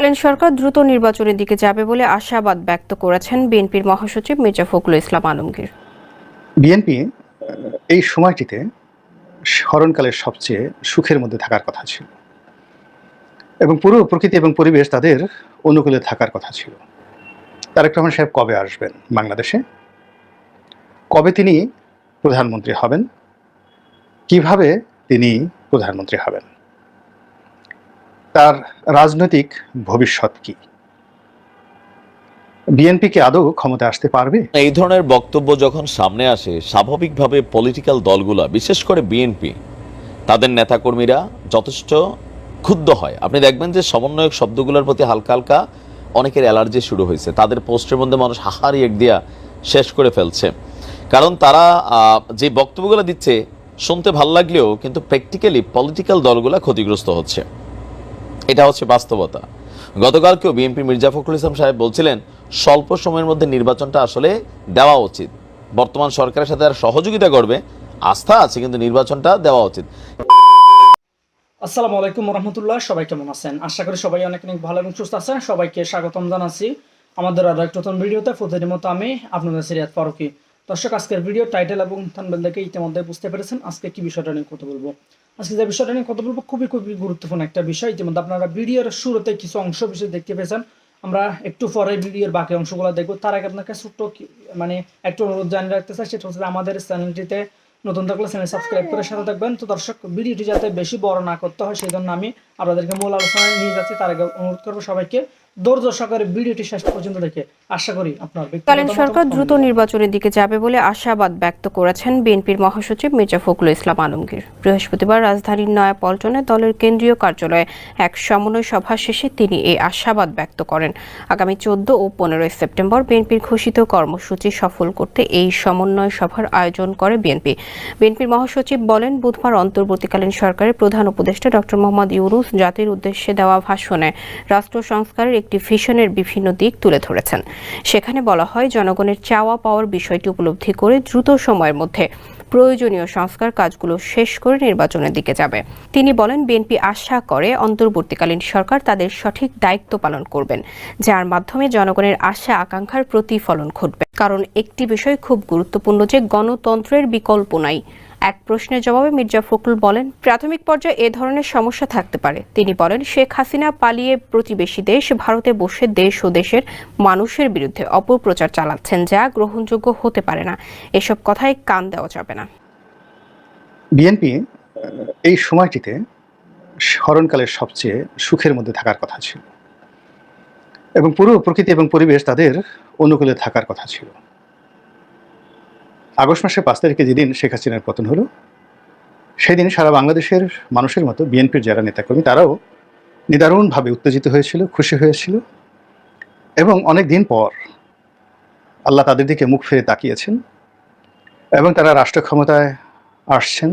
তৎকালীন সরকার দ্রুত নির্বাচনের দিকে যাবে বলে আশাবাদ ব্যক্ত করেছেন বিএনপির মহাসচিব মির্জা ফখরুল ইসলাম আলমগীর। বিএনপি এই সময়টিতে স্মরণকালের সবচেয়ে সুখের মধ্যে থাকার কথা ছিল। এবং পুরো প্রকৃতি এবং পরিবেশ তাদের অনুকূলে থাকার কথা ছিল। তারেক রহমান সাহেব কবে আসবেন বাংলাদেশে? কবে তিনি প্রধানমন্ত্রী হবেন? কীভাবে তিনি প্রধানমন্ত্রী হবেন? তার রাজনৈতিক ভবিষ্যৎ কি? বিএনপি কি আদৌ ক্ষমতা আসতে পারবে? এই ধরনের বক্তব্য যখন সামনে আসে, স্বাভাবিকভাবে পলিটিক্যাল দলগুলো, বিশেষ করে বিএনপি তাদের নেতাকর্মীরা যথেষ্ট ক্ষুব্ধ হয়। আপনি দেখবেন যে সমন্বয়ক শব্দগুলোর প্রতি হালকা হালকা অনেকের অ্যালার্জি শুরু হয়েছে। তাদের পোস্টের মধ্যে মানুষ হাহারি এক দিয়া শেষ করে ফেলছে। কারণ তারা যে বক্তব্যগুলো দিচ্ছে, শুনতে ভালো লাগলেও কিন্তু প্র্যাকটিক্যালি পলিটিক্যাল দলগুলো ক্ষতিগ্রস্ত হচ্ছে। এটা হচ্ছে বাস্তবতা। গতকালকেও বিএনপি মির্জা ফখরুল ইসলাম সাহেব বলছিলেন, স্বল্প সময়ের মধ্যে নির্বাচনটা আসলে দেওয়া উচিত। বর্তমান সরকারের সাথে আর সহযোগিতা করবে আস্থা আছে কিন্তু নির্বাচনটা দেওয়া উচিত। আসসালামু আলাইকুম রহমতুল্লাহ সবাই কেমন আছেন? আশা করি সবাই অনেক অনেক ভালো এবং সুস্থ আছেন। সবাইকে স্বাগতম জানাচ্ছি আমাদের আরও একটা নতুন ভিডিওতে। প্রতিদিন মতো আমি আপনাদের সিরিয়াত ফারুকি। দর্শক, আজকের ভিডিও টাইটেল এবং থানবেল দেখে ইতিমধ্যে বুঝতে পেরেছেন? আজকে কি বিষয়টা নিয়ে কথা বলব? আজকে যে বিষয়টা নিয়ে কথা বলব খুবই খুবই গুরুত্বপূর্ণ একটা বিষয়। ইতিমধ্যে আপনারা ভিডিওর শুরুতে কিছু অংশ বিষয় দেখতে পেয়েছেন। আমরা একটু পরে ভিডিওর বাকি অংশগুলো দেখব। তার আগে আপনাকে ছোট্ট মানে একটু অনুরোধ জানিয়ে রাখতে চাই, সেটা হচ্ছে আমাদের চ্যানেলটিতে নতুন থাকলে চ্যানেল সাবস্ক্রাইব করে সাথে থাকবেন। তো দর্শক ভিডিওটি যাতে বেশি বড় না করতে হয় সেই জন্য আমি আপনাদেরকে মূল আলোচনায় নিয়ে যাচ্ছি। তার আগে অনুরোধ করব সবাইকে ধৈর্য সহকারে ভিডিওটি শেষ পর্যন্ত দেখে আশা করি আপনার সরকার দ্রুত নির্বাচনের দিকে যাবে বলে আশাবাদ ব্যক্ত করেছেন বিএনপির মহাসচিব মির্জা ফখরুল ইসলাম আলমগীর। বৃহস্পতিবার রাজধানীর নয়াপল্টনে দলের কেন্দ্রীয় কার্যালয়ে এক সমন্বয় সভা শেষে তিনি এই আশাবাদ ব্যক্ত করেন। আগামী চোদ্দ ও পনেরোই সেপ্টেম্বর বিএনপির ঘোষিত কর্মসূচি সফল করতে এই সমন্বয় সভার আয়োজন করে বিএনপি। বিএনপির মহাসচিব বলেন বুধবার অন্তর্বর্তীকালীন সরকারের প্রধান উপদেষ্টা ডক্টর মোহাম্মদ ইউনুস জাতির উদ্দেশ্যে দেওয়া ভাষণে রাষ্ট্র সংস্কারের একটি ভিশনের বিভিন্ন দিক তুলে ধরেছেন। সেখানে বলা হয়, জনগণের চাওয়া পাওয়ার বিষয়টি উপলব্ধি করে দ্রুত সময়ের মধ্যে প্রয়োজনীয় সংস্কার কাজগুলো শেষ করে নির্বাচনের দিকে যাবে। তিনি বলেন, বিএনপি আশা করে অন্তর্বর্তীকালীন সরকার তাদের সঠিক দায়িত্ব পালন করবেন, যার মাধ্যমে জনগণের আশা আকাঙ্ক্ষার প্রতিফলন ঘটবে। কারণ একটি বিষয় খুব গুরুত্বপূর্ণ যে, গণতন্ত্রের বিকল্প নাই। এক প্রশ্নের জবাবে মির্জা ফখরুল বলেন, প্রাথমিক পর্যায়ে এ ধরনের সমস্যা থাকতে পারে। তিনি বলেন, শেখ হাসিনা পালিয়ে প্রতিবেশী দেশ, ভারতে বসে দেশ ও দেশের মানুষের বিরুদ্ধে অপপ্রচার চালাচ্ছেন, যা গ্রহণযোগ্য হতে পারে না। এসব কথায় কান দেওয়া যাবে না। বিএনপি এই সময়টিতে স্মরণকালের সবচেয়ে সুখের মধ্যে থাকার কথা ছিল। এবং পুরো প্রকৃতি এবং পরিবেশ তাদের অনুকূলে থাকার কথা ছিল। আগস্ট মাসের পাঁচ তারিখে যেদিন শেখ হাসিনার পতন হলো, সেদিন সারা বাংলাদেশের মানুষের মতো বিএনপির যারা নেতাকর্মী, তারাও নিদারুণভাবে উত্তেজিত হয়েছিল, খুশি হয়েছিল এবং অনেক দিন পর আল্লাহ তাদের দিকে মুখ ফিরে তাকিয়েছেন এবং তারা রাষ্ট্র ক্ষমতায় আসছেন।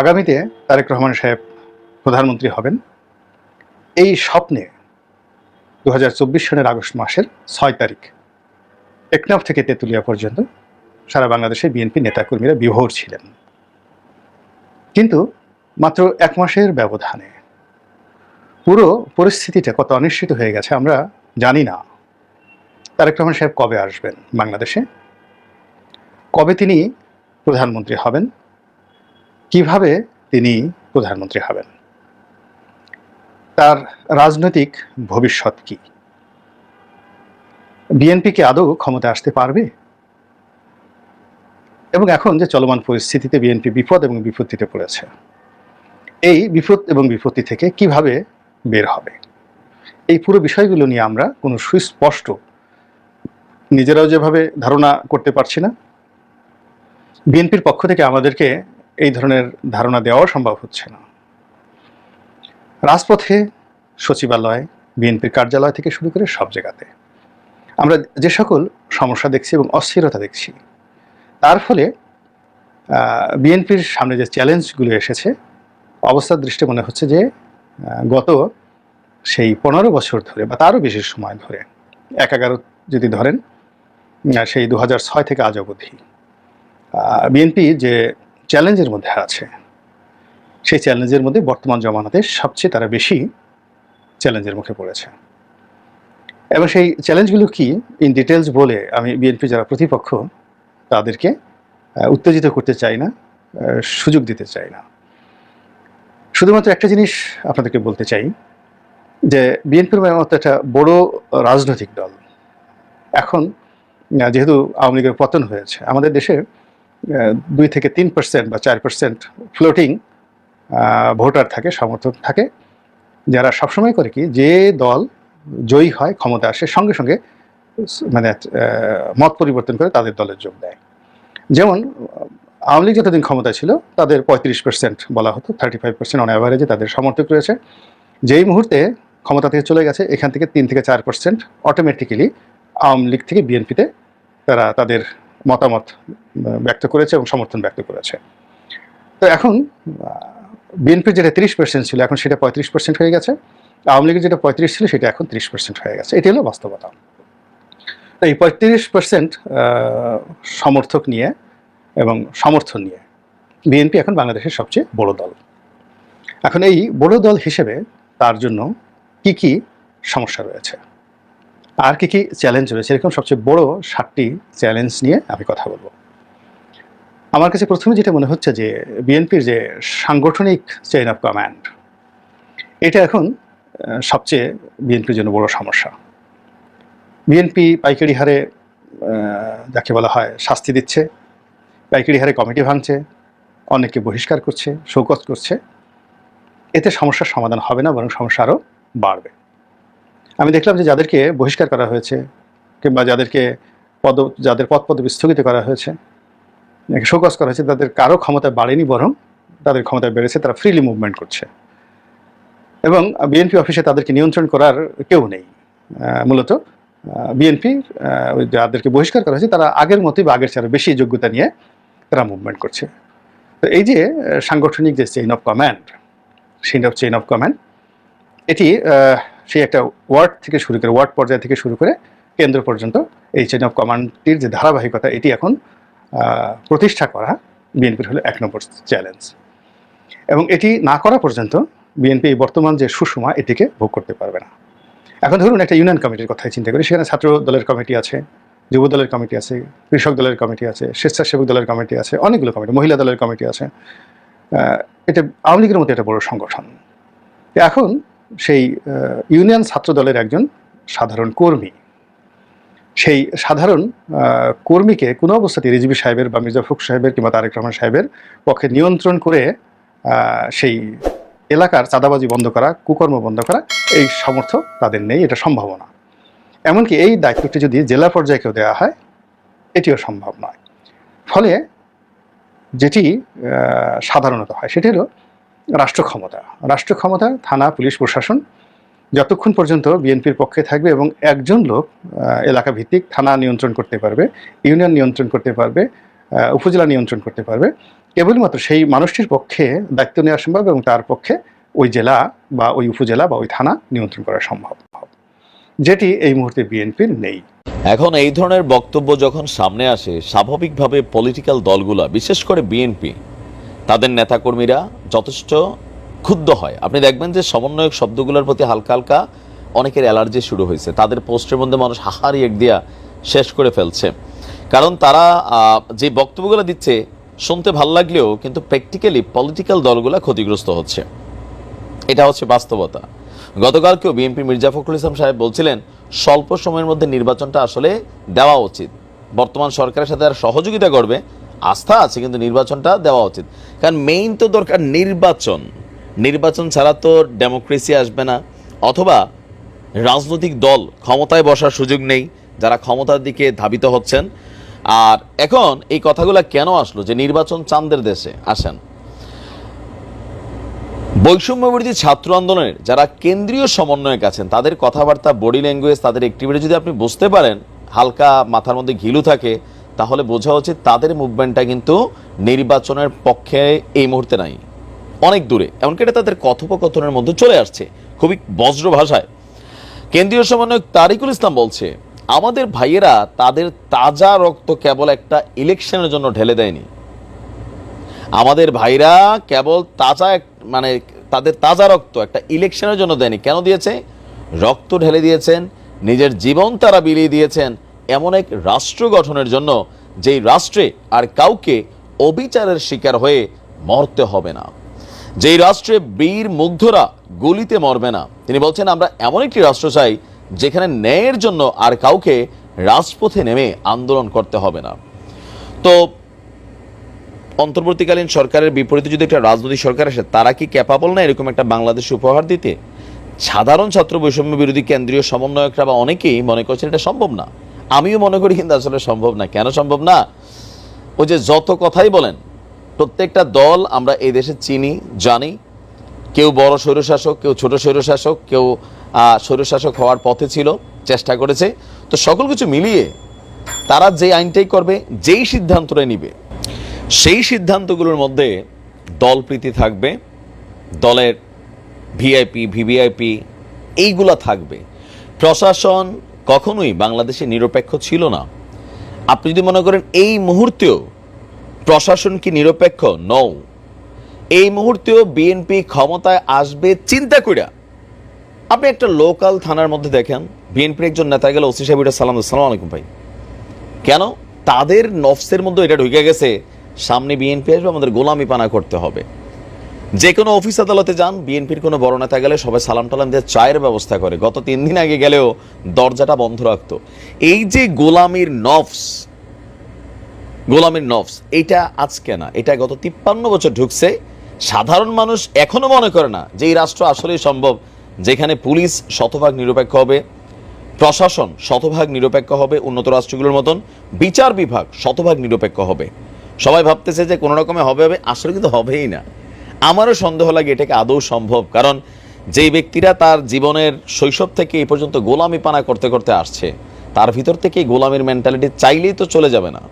আগামীতে তারেক রহমান সাহেব প্রধানমন্ত্রী হবেন। এই স্বপ্নে দু হাজার চব্বিশ সনের আগস্ট মাসের ছয় তারিখ টেকনাফ থেকে তেঁতুলিয়া পর্যন্ত সারা বাংলাদেশে বিএনপি নেতাকর্মীরা বিভোর ছিলেন। কিন্তু মাত্র এক মাসের ব্যবধানে পুরো পরিস্থিতিটা কত অনিশ্চিত হয়ে গেছে আমরা জানি না। তারেক রহমান সাহেব কবে আসবেন বাংলাদেশে? কবে তিনি প্রধানমন্ত্রী হবেন? কীভাবে তিনি প্রধানমন্ত্রী হবেন? তার রাজনৈতিক ভবিষ্যৎ কি? বিএনপি কি আদৌ ক্ষমতা আসতে পারবে? এবং এখন যে চলমান পরিস্থিতিতে বিএনপি বিপদ এবং বিপত্তিতে পড়েছে, এই বিপদ এবং বিপত্তি থেকে কীভাবে বের হবে? এই পুরো বিষয়গুলো নিয়ে আমরা কোনো সুস্পষ্ট, নিজেরাও যেভাবে ধারণা করতে পারছি না, বিএনপির পক্ষ থেকে আমাদেরকে এই ধরনের ধারণা দেওয়াও সম্ভব হচ্ছে না। রাজপথে সচিবালয়, বিএনপির কার্যালয় থেকে শুরু করে সব জায়গাতে আমরা যে সকল সমস্যা দেখছি এবং অস্থিরতা দেখছি তার ফলে বিএনপির সামনে যে চ্যালেঞ্জগুলো এসেছে, অবস্থার দৃষ্টি মনে হচ্ছে যে গত সেই পনেরো বছর ধরে বা তারও বেশি সময় ধরে, এক এগারো যদি ধরেন সেই দু ছয় থেকে আজ অবধি বিএনপি যে চ্যালেঞ্জের মধ্যে আছে, সেই চ্যালেঞ্জের মধ্যে বর্তমান জমানাতে সবচেয়ে তারা বেশি চ্যালেঞ্জের মুখে পড়েছে। এবং সেই চ্যালেঞ্জগুলো কি ইন ডিটেলস বলে আমি বিএনপি যারা প্রতিপক্ষ তাদেরকে উত্তেজিত করতে চাই না সুযোগ দিতে চাই না। শুধুমাত্র একটা জিনিস আপনাদেরকে বলতে চাই, যে বিএনপির মতো একটা বড় রাজনৈতিক দল। এখন যেহেতু আওয়ামী লীগের পতন হয়েছে, আমাদের দেশে দুই থেকে তিন পার্সেন্ট বা চার পার্সেন্ট ফ্লোটিং ভোটার থাকে, সমর্থক থাকে, যারা সবসময় করে কি, যে দল জয়ী হয়, ক্ষমতা আসে, সঙ্গে সঙ্গে মানে মত পরিবর্তন করে তাদের দলে যোগ দেয়। যেমন আওয়ামী লীগ যতদিন ক্ষমতা ছিল, তাদের পঁয়ত্রিশ পার্সেন্ট বলা হতো থার্টি ফাইভ পার্সেন্ট অন অ্যাভারেজে তাদের সমর্থক রয়েছে। যেই মুহূর্তে ক্ষমতা থেকে চলে গেছে, এখান থেকে তিন থেকে চার পার্সেন্ট অটোমেটিক্যালি আওয়ামী লীগ থেকে বিএনপিতে তারা তাদের মতামত ব্যক্ত করেছে এবং সমর্থন ব্যক্ত করেছে। তো এখন বিএনপির যেটা তিরিশ পার্সেন্ট ছিল, এখন সেটা পঁয়ত্রিশ পার্সেন্ট হয়ে গেছে। আওয়ামী লীগের যেটা পঁয়ত্রিশ ছিল, সেটা এখন তিরিশ পার্সেন্ট হয়ে গেছে। এটি হলো বাস্তবতা। এই পঁয়ত্রিশ পার্সেন্ট সমর্থক নিয়ে এবং সমর্থন নিয়ে বিএনপি এখন বাংলাদেশের সবচেয়ে বড় দল। এখন এই বড় দল হিসেবে তার জন্য কি কি সমস্যা রয়েছে? আর কি কি চ্যালেঞ্জ রয়েছে? এরকম সবচেয়ে বড় সাতটি চ্যালেঞ্জ নিয়ে আমি কথা বলব। আমার কাছে প্রথমে যেটা মনে হচ্ছে যে বিএনপির যে সাংগঠনিক চেইন অফ কমান্ড এটা এখন সবচেয়ে বিএনপির জন্য বড় সমস্যা। বিএনপি পাইকারি হারে যাকে বলা হয় শাস্তি দিচ্ছে, পাইকারি হারে কমিটি ভাঙছে অনেককে বহিষ্কার করছে, শোকজ করছে। এতে সমস্যার সমাধান হবে না, বরং সমস্যা আরও বাড়বে। আমি দেখলাম যে যাদেরকে বহিষ্কার করা হয়েছে, কিংবা যাদেরকে পদ, যাদের পদ পদবি স্থগিত করা হয়েছে শোকজ করা হয়েছে, তাদের কারও ক্ষমতা বাড়েনি, বরং তাদের ক্ষমতা বেড়েছে, তারা ফ্রিলি মুভমেন্ট করছে। এবং বিএনপি অফিসে তাদেরকে নিয়ন্ত্রণ করার কেউ নেই মূলত বিএনপি যাদেরকে বহিষ্কার করা হয়েছে, তারা আগের মতোই বা আগের চেয়ে বেশি যোগ্যতা নিয়ে তারা মুভমেন্ট করছে। তো এই যে সাংগঠনিক যে chain of command chain of chain of command এটি সেই একটা ওয়ার্ড থেকে শুরু করে ওয়ার্ড পর্যায় থেকে শুরু করে কেন্দ্র পর্যন্ত এই চেইন অফ কমান্ডটির যে ধারাবাহিকতা, এটি এখন প্রতিষ্ঠা করা বিএনপির হলো এক নম্বর চ্যালেঞ্জ এবং এটি না করা পর্যন্ত বিএনপি বর্তমান যে সুষমা, এটিকে ভোগ করতে পারবে না। এখন ধরুন একটা ইউনিয়ন কমিটির কথাই চিন্তা করি, সেখানে ছাত্র দলের কমিটি আছে, যুব দলের কমিটি আছে, কৃষক দলের কমিটি আছে, স্বেচ্ছাসেবক দলের কমিটি আছে, অনেকগুলো কমিটি, মহিলা দলের কমিটি আছে। এটা আওয়ামী লীগের মতো একটা বড় সংগঠন। এখন সেই ইউনিয়ন ছাত্র দলের একজন সাধারণ কর্মী, সেই সাধারণ কর্মীকে কোনো অবস্থাতে রিজবি সাহেবের বা মির্জা ফখরুল সাহেবের কিংবা তারেক রহমান সাহেবের পক্ষে নিয়ন্ত্রণ করে সেই এলাকার চাঁদাবাজি বন্ধ করা, কুকর্ম বন্ধ করা, এই সমর্থ তাদের নেই, এটা সম্ভাবনা। এমনকি এই দায়িত্বটি যদি জেলা পর্যায়েকেও দেওয়া হয়, এটিও সম্ভব নয়। ফলে যেটি সাধারণত হয়, সেটি হলো রাষ্ট্র ক্ষমতা। রাষ্ট্র ক্ষমতা, থানা, পুলিশ, প্রশাসন যতক্ষণ পর্যন্ত বিএনপির পক্ষে থাকবে এবং একজন লোক এলাকা ভিত্তিক থানা নিয়ন্ত্রণ করতে পারবে, ইউনিয়ন নিয়ন্ত্রণ করতে পারবে উপজেলা নিয়ন্ত্রণ করতে পারবে কেবলমাত্র সেই মানুষটির পক্ষে দায়িত্ব নেওয়া সম্ভব এবং তার পক্ষে ওই জেলা বা ওই উপজেলা বা ওই থানা নিয়ন্ত্রণ করা সম্ভব। যেটি এই মুহূর্তে বিএনপির নেই। এখন এই ধরনের বক্তব্য যখন সামনে আসে, স্বাভাবিকভাবে পলিটিক্যাল দলগুলা, বিশেষ করে বিএনপি, তাদের নেতাকর্মীরা যথেষ্ট ক্ষুব্ধ হয়। আপনি দেখবেন যে সমন্বয়ক শব্দগুলোর প্রতি হালকা হালকা অনেকের অ্যালার্জি শুরু হয়েছে। তাদের পোস্টের মধ্যে মানুষ হাহারি এক দিয়া শেষ করে ফেলছে। কারণ তারা যে বক্তব্যগুলো দিচ্ছে শুনতে ভালো লাগলেও কিন্তু প্র্যাকটিক্যালি পলিটিক্যাল দলগুলো ক্ষতিগ্রস্ত হচ্ছে। এটা হচ্ছে বাস্তবতা। গতকালকেও বিএনপি মির্জা ফখরুল ইসলাম সাহেব বলছিলেন, স্বল্প সময়ের মধ্যে নির্বাচনটা আসলে দেওয়া উচিত। বর্তমান সরকারের সাথে আর সহযোগিতা করবে আস্থা আছে কিন্তু নির্বাচনটা দেওয়া উচিত। কারণ মেইন তো দরকার নির্বাচন। নির্বাচন ছাড়া তো ডেমোক্রেসি আসবে না। অথবা রাজনৈতিক দল ক্ষমতায় বসার সুযোগ নেই, যারা ক্ষমতার দিকে ধাবিত হচ্ছেন। আর এখন এই কথাগুলো কেন আসলো? যে নির্বাচন চান্দের দেশে, আসেন। বৈষম্যবিরোধী ছাত্র আন্দোলনের যারা কেন্দ্রীয় সমন্বয়ক আছেন, তাদের কথাবার্তা বডি ল্যাঙ্গুয়েজ তাদের অ্যাক্টিভিটি যদি আপনি বুঝতে পারেন, হালকা মাথার মধ্যে ঘিলু থাকে, তাহলে বোঝা উচিত তাদের মুভমেন্টটা কিন্তু নির্বাচনের পক্ষে এই মুহূর্তে নাই। অনেক দূরে, এমনকি এটা তাদের কথোপকথনের মধ্যে চলে আসছে, খুবই বজ্র ভাষায়। কেন্দ্রীয় সমন্বয়ক তারিকুল ইসলাম বলছে আমাদের ভাইয়েরা তাদের তাজা রক্ত কেবল একটা ইলেকশনের জন্য ঢেলে দেয়নি। আমাদের ভাইরা কেবল তাজা মানে তাদের তাজা রক্ত একটা ইলেকশনের জন্য দেয়নি। কেন দিয়েছে? রক্ত ঢেলে দিয়েছেন, নিজের জীবন তারা বিলিয়ে দিয়েছেন এমন এক রাষ্ট্র গঠনের জন্য, যেই রাষ্ট্রে আর কাউকে অবিচারের শিকার হয়ে মরতে হবে না। যেই রাষ্ট্রে বীর মুগ্ধরা গুলিতে মরবে না। তিনি বলছেন, আমরা এমন একটি রাষ্ট্র চাই যেখানে ন্যায়ের জন্য আর কাউকে রাজপথে নেমে আন্দোলন করতে হবে না। তো অন্তর্বর্তীকালীন সরকারের বিপরীতে যদি একটা রাজনৈতিক সরকার আসে, তারা কি ক্যাপাবল না এরকম একটা বাংলাদেশ উপহার দিতে? সাধারণ ছাত্র বৈষম্য বিরোধী কেন্দ্রীয় সমন্বয়করা বা অনেকেই মনে করছেন এটা সম্ভব না। আমিও মনে করি কিন্তু আসলে সম্ভব না। কেন সম্ভব না? ওই যে যত কথাই বলেন, প্রত্যেকটা দল আমরা এই দেশে চিনি, জানি। কেউ বড় স্বৈরশাসক, কেউ ছোট স্বৈরশাসক, কেউ স্বৈরশাসক হওয়ার পথে ছিল, চেষ্টা করেছে। তো সকল কিছু মিলিয়ে তারা যে আইনটাই করবে, যেই সিদ্ধান্তটাই নিবে, সেই সিদ্ধান্তগুলোর মধ্যে দলপ্রীতি থাকবে, দলের ভিআইপি, ভিভিআইপি, এইগুলা থাকবে। প্রশাসন কখনোই বাংলাদেশে নিরপেক্ষ ছিল না। আপনি যদি মনে করেন এই মুহূর্তেও প্রশাসন কি নিরপেক্ষ? নও এই মুহূর্তেও বিএনপি ক্ষমতায় আসবে চিন্তা কইরা আপনি একটা লোকাল থানার মধ্যে দেখেন বিএনপির একজন নেতা গেল, ওসি সাহেব সালাম সালাম আলাইকুম ভাই। কেন? তাদের নফসের মধ্যে এটা ঢুকে গেছে, সামনে বিএনপি আসবে, আমাদের গোলামি পানা করতে হবে। যে কোনো অফিস আদালতে যান বিএনপির কোনো বড় নেতা গেলে সবাই সালাম টালাম দিয়ে চায়ের ব্যবস্থা করে। গত তিন দিন আগে গেলেও দরজাটা বন্ধ রাখতো। এই যে গোলামির নফস গোলামির নফস, এটা আজকে না, এটা গত তিপ্পান্ন বছর ঢুকছে। সাধারণ মানুষ এখনও মনে করে না যে এই রাষ্ট্র আসলেই সম্ভব যেখানে পুলিশ শতভাগ নিরপেক্ষ হবে, প্রশাসন শতভাগ নিরপেক্ষ হবে, উন্নত রাষ্ট্রগুলোর মতন বিচার বিভাগ শতভাগ নিরপেক্ষ হবে। সবাই ভাবতেছে যে কোনো রকমে হবে হবে, আসলে কিন্তু হবেই না। আমারও সন্দেহ লাগে এটাকে আদৌ সম্ভব, কারণ যেই ব্যক্তিরা তার জীবনের শৈশব থেকে এই পর্যন্ত গোলামি পানা করতে করতে আসছে, তার ভিতর থেকে গোলামির মেন্টালিটি চাইলেই তো চলে যাবে না।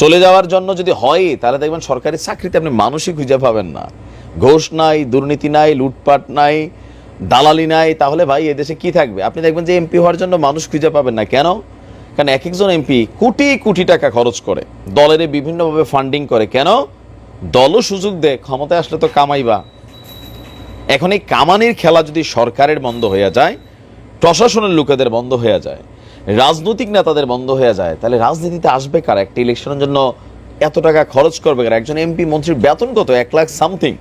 চলে যাওয়ার জন্য যদি হয়, তাহলে দেখবেন সরকারি চাকরিতে আপনি মানুষই খুঁজে পাবেন না। ঘোষ নাই, দুর্নীতি নাই, লুটপাট নাই দালালি নাই, তাহলে ভাই এদেশে কি থাকবে? আপনি দেখবেন যে এমপি হওয়ার জন্য মানুষ খুঁজে পাবেন না। কেন? কারণ এক একজন এমপি কোটি কোটি টাকা খরচ করে, দলের বিভিন্নভাবে ফান্ডিং করে। কেন? দলও সুযোগ দেয়, ক্ষমতায় আসলে তো কামাইবা এখন এই কামানির খেলা যদি সরকারের বন্ধ হয়ে যায়, প্রশাসনের লোকেদের বন্ধ হয়ে যায়, রাজনৈতিক নেতাদের বন্ধ হয়ে যায়, তাহলে রাজনীতিতে আসবে কার? একটা ইলেকশনের জন্য এত টাকা খরচ করবে কার? একজন এমপি মন্ত্রীর বেতন কত এক লাখ সামথিং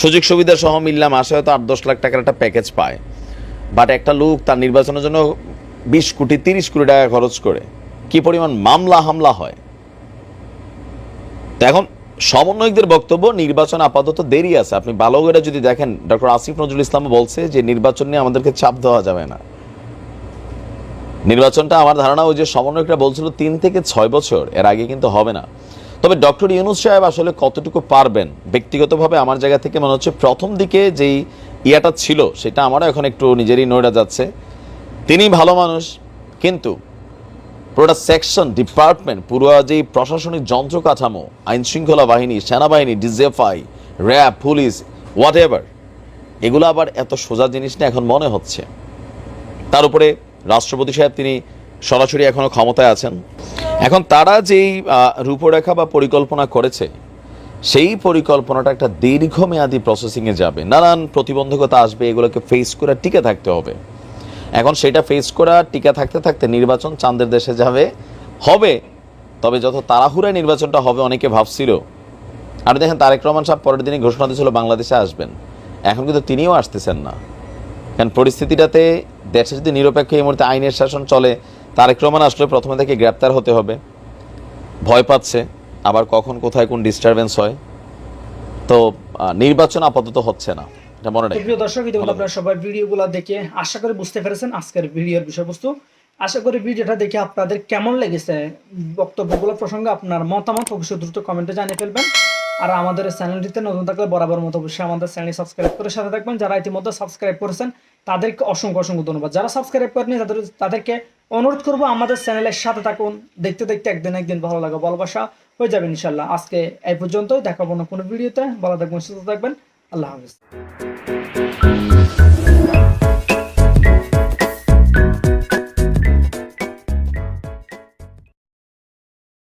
সুযোগ সুবিধা সহ মিললাম আসে হয়তো আট, দশ লাখ টাকার একটা প্যাকেজ পায়। বাট একটা লোক তার নির্বাচনের জন্য বিশ কোটি, তিরিশ কোটি টাকা খরচ করে। কি পরিমাণ মামলা হামলা হয়? তো এখন সমন্বয়কদের বক্তব্য, নির্বাচন আপাতত দেরি আছে। আপনি ভালো করে যদি দেখেন, ডক্টর আসিফ নজরুল ইসলাম বলছে যে নির্বাচন নিয়ে আমাদেরকে চাপ দেওয়া যাবে না। নির্বাচনটা আমার ধারণা ওই যে সমন্বয়করা বলছিল তিন থেকে ছয় বছর, এর আগে কিন্তু হবে না। তবে ডক্টর ইউনুস সাহেব আসলে কতটুকু পারবেন? ব্যক্তিগতভাবে আমার জায়গা থেকে মনে হচ্ছে প্রথম দিকে যেই ইয়াটা ছিল, সেটা আমারও এখন একটু নিজেরই নড়ে যাচ্ছে। তিনি ভালো মানুষ, কিন্তু পুরোটা সেকশন ডিপার্টমেন্ট পুরো যে প্রশাসনিক যন্ত্র কাঠামো আইন শৃঙ্খলা বাহিনী, সেনাবাহিনী DGFI RAB, police what ever এগুলো আবার এত সোজা জিনিস না এখন মনে হচ্ছে। তার উপরে রাষ্ট্রপতি সাহেব তিনি সরাসরি এখনও ক্ষমতায় আছেন। এখন তারা যেই রূপরেখা বা পরিকল্পনা করেছে, সেই পরিকল্পনাটা একটা দীর্ঘমেয়াদী প্রসেসিংয়ে যাবে। নানান প্রতিবন্ধকতা আসবে, এগুলোকে ফেস করে টিকে থাকতে হবে। এখন সেটা ফেস করা, টিকে থাকতে থাকতে নির্বাচন চাঁদের দেশে যাবে, হবে, তবে যত তাড়াহুড়ায় নির্বাচনটা হবে, অনেকে ভাবছিল। আর দেখেন, তারেক রহমান সাহেব পরের দিনই ঘোষণা দিয়েছিল, বাংলাদেশে আসবেন। এখন কিন্তু তিনিও আসতেছেন না। কারণ পরিস্থিতিটাতে দেশে যদি নিরপেক্ষ এই মুহূর্তে আইনের শাসন চলে তারেক রহমান আসলে প্রথমে থেকে গ্রেপ্তার হতে হবে। ভয় পাচ্ছে আবার কখন কোথায় কোন ডিস্টারবেন্স হয়। তো নির্বাচন আপাতত হচ্ছে না। এটা মনে প্রিয় দর্শক ইতিমধ্যে আপনারা সবাই ভিডিওগুলো দেখে আশা করি বুঝতে পেরেছেন আজকের ভিডিওর বিষয়বস্তু। আশা করি ভিডিওটা দেখে আপনাদের কেমন লেগেছে বক্তব্যগুলো প্রসঙ্গে আপনার মতামত অবশ্যই দ্রুত কমেন্টে জানিয়ে ফেলবেন। আর আমাদের চ্যানেলটিতে নতুন থাকলে বরাবর মতো অবশ্যই আমাদের চ্যানেল সাবস্ক্রাইব করে সাথে থাকবেন। যারা ইতিমধ্যে সাবস্ক্রাইব করেছেন তাদেরকে অসংখ্য অসংখ্য ধন্যবাদ। যারা সাবস্ক্রাইব করেনি তাদের তাদেরকে অনুরোধ করব আমাদের চ্যানেলের সাথে থাকুন। দেখতে দেখতে একদিন একদিন ভালো লাগে ভালোবাসা হয়ে যাবে ইনশাল্লাহ। আজকে এই পর্যন্তই। দেখাবো না কোনো ভিডিওতে। ভালো থাকবেন, সুস্থ থাকবেন। আল্লাহ হাফিজ।